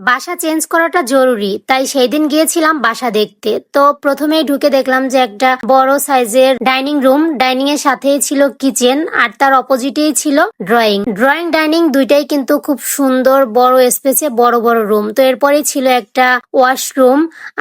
বাসা চেঞ্জ করাটা জরুরি, তাই সেই দিন গিয়েছিলাম বাসা দেখতে। তো প্রথমেই ঢুকে দেখলাম যে একটা বড় সাইজের ডাইনিং রুম, ডাইনিং এর সাথেই ছিল কিচেন, আর তার অপোজিটেই ছিল ড্রয়িং। ড্রয়িং, ডাইনিং দুইটাই কিন্তু খুব সুন্দর, বড় স্পেসে বড় বড় রুম। তো এরপরেই ছিল একটা ওয়াশরুম,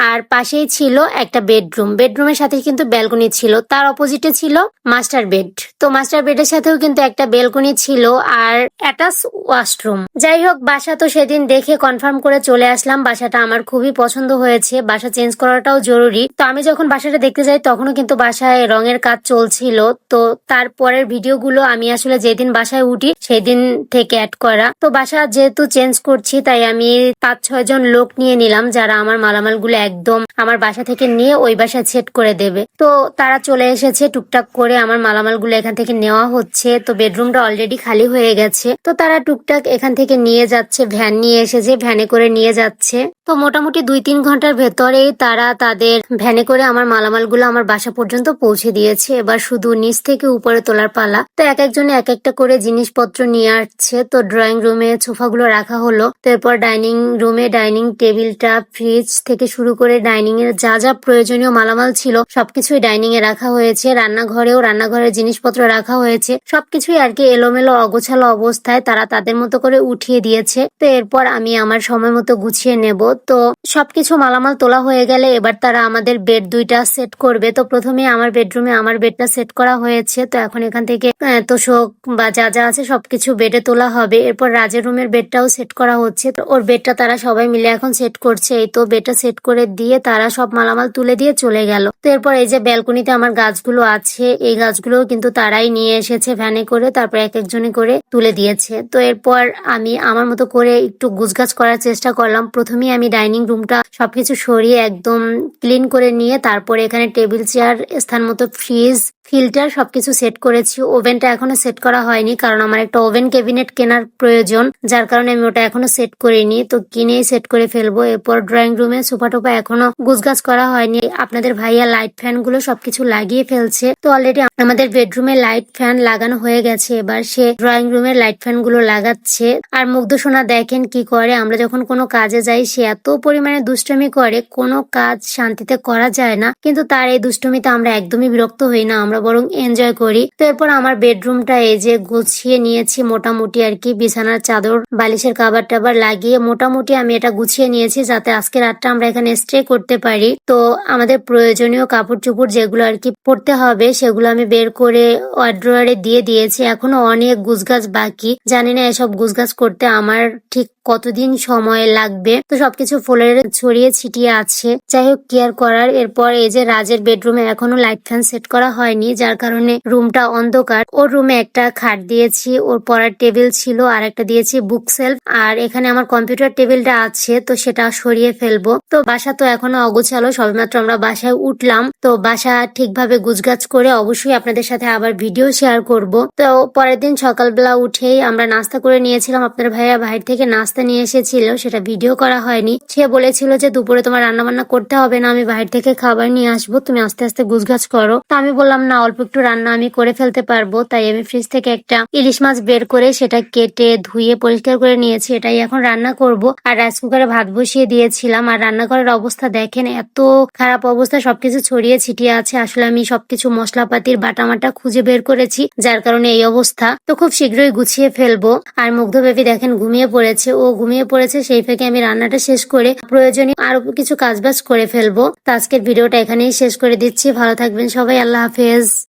আর পাশেই ছিল একটা বেডরুম। বেডরুমের সাথে কিন্তু ব্যালকনি ছিল, তার অপোজিটে ছিল মাস্টার বেড। তো মাস্টার বেডের সাথেও কিন্তু একটা বেলকনি ছিল, আর অ্যাটাচ ওয়াশরুম। যাই হোক, বাসা তো সেদিন দেখে কনফার্ম করে চলে আসলাম। বাসাটা আমার খুবই পছন্দ হয়েছে। বাসা চেঞ্জ করাটাও জরুরি। তো আমি যখন বাসাটা দেখতে যাই, তখনও কিন্তু বাসায় রঙের কাজ চলছিল। তো তারপরের ভিডিওগুলো আমি আসলে যেদিন বাসায় উঠি সেই দিন থেকে অ্যাড করা। তো বাসা যেহেতু চেঞ্জ করছি, তাই আমি পাঁচ, ছয় জন লোক নিয়ে নিলাম, যারা আমার মালামালগুলো একদম আমার বাসা থেকে নিয়ে ওই বাসায় সেট করে দেবে। তো তারা চলে এসেছে, টুকটাক করে আমার মালামালগুলো এখান থেকে নেওয়া হচ্ছে। তো বেডরুমটা অলরেডি খালি হয়ে গেছে। তো তারা টুকটাক এখান থেকে নিয়ে যাচ্ছে ভ্যান নিয়ে এসেছে। ভ্যানে করে নিয়ে যাচ্ছে। তো মোটামুটি দুই তিন ঘণ্টার ভেতরেই তারা তাদের ভ্যানে করে আমার মালামালগুলো আমার বাসা পর্যন্ত পৌঁছে দিয়েছে। এবার শুধু নিচ থেকে উপরে তোলার পালা। তো এক একজনে এক একটা করে জিনিসপত্র নিয়ে আসছে। তো ড্রয়িং রুমে সোফাগুলো রাখা হলো। তো এরপর ডাইনিং রুমে ডাইনিং টেবিলটা ফ্রিজ থেকে শুরু করে ডাইনিং এর যা যা প্রয়োজনীয় মালামাল ছিল, সবকিছুই ডাইনিং এ রাখা হয়েছে। রান্নাঘরেও রান্নাঘরের জিনিসপত্র রাখা হয়েছে। সবকিছুই আর কি এলোমেলো, অগোছালো অবস্থায় তারা তাদের মতো করে উঠিয়ে দিয়েছে। তো এরপর আমি আমার সময় মতো গুছিয়ে নেব। তো সবকিছু মালামাল তোলা হয়ে গেলে এবার তারা আমাদের বেড দুইটা সেট করবে। তো প্রথমে আমার বেডরুমে আমার বেডটা সেট করা হয়েছে। তো এখন এখান থেকে তোষক বা যা যা আছে সবকিছু বেডে তোলা হবে। এরপর রাজের রুমের বেডটাও সেট করা হচ্ছে। ওর বেডটা তারা সবাই মিলে এখন সেট করছে। এই তো বেডটা সেট করে দিয়ে তারা সব মালামাল তুলে দিয়ে চলে গেল। তো এরপর এই যে ব্যালকনিতে আমার গাছগুলো আছে, এই গাছগুলো কিন্তু তারাই নিয়ে এসেছে ভ্যানে করে, তারপর এক একজনে করে তুলে দিয়েছে। তো এরপর আমি আমার মতো করে একটু গুছগাছ করার করলাম। প্রথমেই আমি ডাইনিং রুমটা সবকিছু সরিয়ে একদম ক্লিন করে নিয়ে তারপরে এখানে টেবিল, চেয়ার স্থান মতো ফ্রিজ ফিল্টার সবকিছু সেট করেছি। ওভেনটা এখনও সেট করা হয়নি কারণ আমার একটা ওভেন ক্যাবিনেট কেনার প্রয়োজন। যার কারণে আমি ওটা এখনও সেট করিনি। তো কিনেই সেট করে ফেলব। এরপর ড্রয়িং রুমে সোফা টোফা এখনও গুছগাছ করা হয়নি। আপনাদের ভাইয়া লাইট ফ্যানগুলো সবকিছু লাগিয়ে ফেলছে। তো অলরেডি আমাদের বেডরুমে লাইট ফ্যান লাগানো হয়ে গেছে। এবার সে ড্রয়িং রুমের লাইট ফ্যানগুলো লাগাচ্ছে। আর মুগ্ধ সোনা দেখেন কি করে? আমরা যখন কোনো কাজে যাই, সে এত পরিমাণে দুষ্টমি করে। কোনো কাজ শান্তিতে করা যায় না। কিন্তু তার এই দুষ্টুমিতে আমরা একদমই বিরক্ত হই না। আমরা বরং এনজয় করি। তো এরপর আমার বেডরুমটা এই যে গুছিয়ে নিয়েছি মোটামুটি আর কি, বিছানার চাদর, বালিশের কাবার টাবার লাগিয়ে মোটামুটি আমি এটা গুছিয়ে নিয়েছি যাতে আজকে রাতটা আমরা এখানে স্টে করতে পারি। তো আমাদের প্রয়োজনীয় কাপড় চোপড় যেগুলো আর কি পড়তে হবে, সেগুলো আমি বের করে ওয়ার্ড্রয়ারে দিয়ে দিয়েছি। এখনও অনেক গুছগাছ বাকি। জানি না এসব গুছগাছ করতে আমার ঠিক কতদিন সময় লাগবে? তো সবকিছু ফোলের ছড়িয়ে ছিটিয়ে আছে। যাই হোক কেয়ার করার এরপর এই যে রাজের বেডরুমে এখনও লাইট ফ্যান সেট করা হয়নি, যার কারণে রুমটা অন্ধকার। ওর রুমে একটা খাট দিয়েছি, ওর পড়ার টেবিল ছিল, আর একটা দিয়েছি বুক সেলফ আর এখানে আমার কম্পিউটার টেবিলটা আছে, তো সেটা সরিয়ে ফেলব। তো বাসা তো এখনও অগোছালো, সবেমাত্র আমরা বাসায় উঠলাম। তো বাসা ঠিকভাবে গুছগাছ করে অবশ্যই আপনাদের সাথে আবার ভিডিও শেয়ার করব। তো পরের দিন সকালবেলা উঠেই আমরা নাস্তা করে নিয়েছিলাম। আপনার ভাইয়া বাইরে থেকে নাস্তা নিয়ে এসেছিল, সেটা ভিডিও করা হয়নি। সে বলেছিল যে দুপুরে তোমার রান্না বান্না করতে হবে না, আমি বাইরে থেকে খাবার নিয়ে আসব, তুমি আস্তে আস্তে গুছগাছ করো। তো আমি বললাম, না, অল্প একটু রান্না আমি করে ফেলতে পারব। তাই আমি ফ্রিজ থেকে একটা ইলিশ মাছ বের করে সেটা কেটে, ধুয়ে, পরিষ্কার করে নিয়েছি। এটাই এখন রান্না করব। আর রাইস কুকারে ভাত বসিয়ে দিয়েছিলাম। আর রান্নাঘরের অবস্থা দেখেন, এত খারাপ অবস্থা, সবকিছু ছড়িয়ে ছিটিয়ে আছে। আসলে আমি সবকিছু মশলাপাতির বাটামাটা খুঁজে বের করেছি, যার কারণে এই অবস্থা। তো খুব শীঘ্রই গুছিয়ে ফেলব। আর মুগ্ধ বেবি দেখেন, ঘুমিয়ে পড়েছে। ও ঘুমিয়ে পড়েছে, সেই থেকে আমি রান্নাটা শেষ করে প্রয়োজনীয় আরও কিছু কাজবাজ করে ফেলব। তো আজকের ভিডিওটা এখানেই শেষ করে দিচ্ছি। ভালো থাকবেন সবাই, আল্লাহ হাফেজ।